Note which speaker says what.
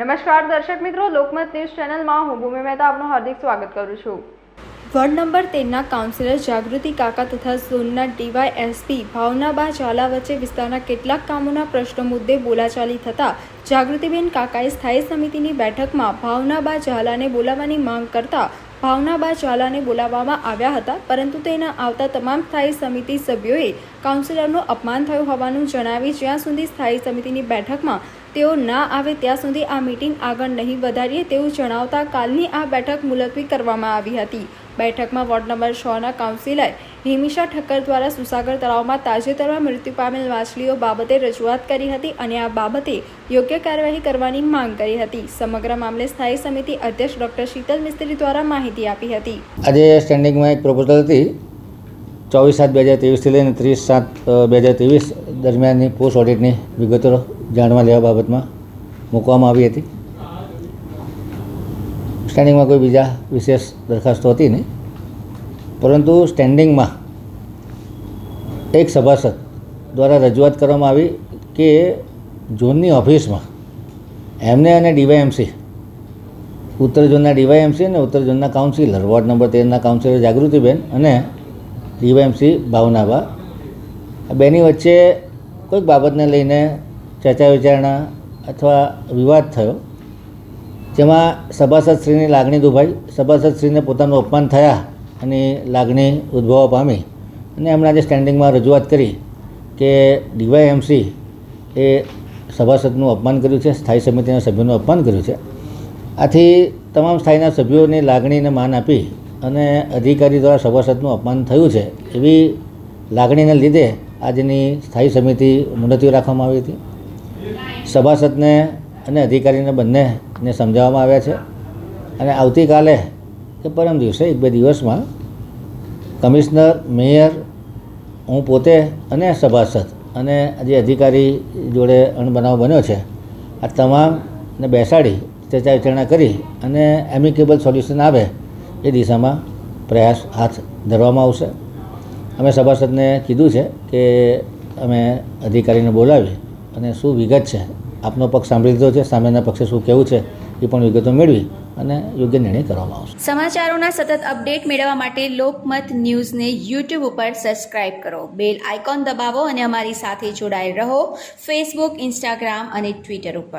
Speaker 1: નમસ્કાર દર્શક મિત્રો, લોકમત ન્યૂઝ ચેનલમાં હું ભૂમિ મહેતા આપનું હાર્દિક સ્વાગત કરું છું. વોર્ડ નંબર તેરના કાઉન્સિલર જાગૃતિ કાકા તથા ઝોનના ડીવાયએસપી ભાવનાબા ઝાલા વચ્ચે વિસ્તારના કેટલાક કામોના પ્રશ્નો મુદ્દે બોલાચાલી થતા જાગૃતિબેન કાકાએ સ્થાયી સમિતિની બેઠકમાં ભાવનાબા ઝાલાને બોલાવવાની માંગ કરતા ભાવનાબા ઝાલાને બોલાવવામાં આવ્યા હતા, પરંતુ તેના આવતા તમામ સ્થાયી સમિતિ સભ્યોએ કાઉન્સિલરનું અપમાન થયું હોવાનું જણાવી જ્યાં સુધી સ્થાયી સમિતિની બેઠકમાં તેઓ ના આવે ત્યાં સુધી આ મીટિંગ આગળ નહીં વધારીએ તેવું જણાવતા કાલની આ બેઠક મુલતવી કરવામાં આવી હતી. બેઠકમાં વોર્ડ નંબર છના કાઉન્સિલર હિમિષા ઠક્કર દ્વારા સુસાગર તળાવમાં તાજેતરમાં મૃત્યુ પામેલ માછલીઓ બાબતે રજૂઆત કરી હતી અને આ બાબતે યોગ્ય કાર્યવાહી કરવાની માંગ કરી હતી. સમગ્ર મામલે સ્થાયી સમિતિ અધ્યક્ષ ડોક્ટર શીતલ મિસ્ત્રી દ્વારા માહિતી આપી હતી.
Speaker 2: આજે સ્ટેન્ડિંગમાં એક પ્રપોઝલ હતી ચોવીસ સાત બે હજાર ત્રેવીસથી લઈને ત્રીસ સાત બે હજાર ત્રેવીસ દરમિયાનની પોસ્ટ ઓડિટની વિગતો જાણવા લેવા બાબતમાં મૂકવામાં આવી હતી. સ્ટેન્ડિંગમાં કોઈ બીજા વિશેષ દરખાસ્તો હતી નહીં. પરંતુ સ્ટેન્ડિંગમાં એક સભાસદ દ્વારા રજૂઆત કરવામાં આવી કે ઝોનની ઓફિસમાં એમને અને ડીવાયએમસી, ઉત્તર ઝોનના ડીવાયએમસી અને ઉત્તર ઝોનના કાઉન્સિલર, વોર્ડ નંબર તેરના કાઉન્સિલર જાગૃતિબેન અને ડીવાયએમસી ભાવનાબા બેની વચ્ચે કોઈક બાબતને લઈને ચર્ચા વિચારણા અથવા વિવાદ થયો, જેમાં સભાસદશ્રીની લાગણી દુભાઈ સભાસદશ્રીને પોતાનું અપમાન થયા અને લાગણી ઉદ્ભવવા પામી અને એમણે આજે સ્ટેન્ડિંગમાં રજૂઆત કરી કે ડીવાયએમસી એ સભાસદનું અપમાન કર્યું છે, સ્થાયી સમિતિના સભ્યોનું અપમાન કર્યું છે. આથી તમામ સ્થાયીના સભ્યોની લાગણીને માન આપી અને અધિકારી દ્વારા સભાસદનું અપમાન થયું છે એવી લાગણીને લીધે આજની સ્થાયી સમિતિ મુલતવી રાખવામાં આવી હતી. સભાસદને અને અધિકારીને બંનેને સમજાવવામાં આવ્યા છે. અને આવતીકાલે કે પરમ દિવસે એક બે દિવસમાં કમિશનર, મેયર, હું પોતે અને સભાસદ અને જે અધિકારી જોડે અણબનાવ બન્યો છે, આ તમામને બેસાડી ચર્ચા વિચારણા કરી અને એમિકેબલ સોલ્યુશન આવે એ દિશામાં પ્રયાસ હાથ ધરવામાં આવશે. અમે સભાસદને કીધું છે કે અમે અધિકારીને બોલાવી અને શું વિગત છે? આપનો પક્ષ સાંભળી લીધો છે, સામેના પક્ષે શું કહેવું છે, એ પણ વિગતો મેળવી અને યોગ્ય નિર્ણય કરવામાં આવશે.
Speaker 3: સમાચારોના સતત અપડેટ મેળવવા માટે લોકમત ન્યૂઝને યુટ્યુબ ઉપર સબસ્ક્રાઇબ કરો. બેલ આઇકોન દબાવો અને અમારી સાથે જોડાયેલ રહો ફેસબુક, ઇન્સ્ટાગ્રામ અને ટ્વિટર ઉપર.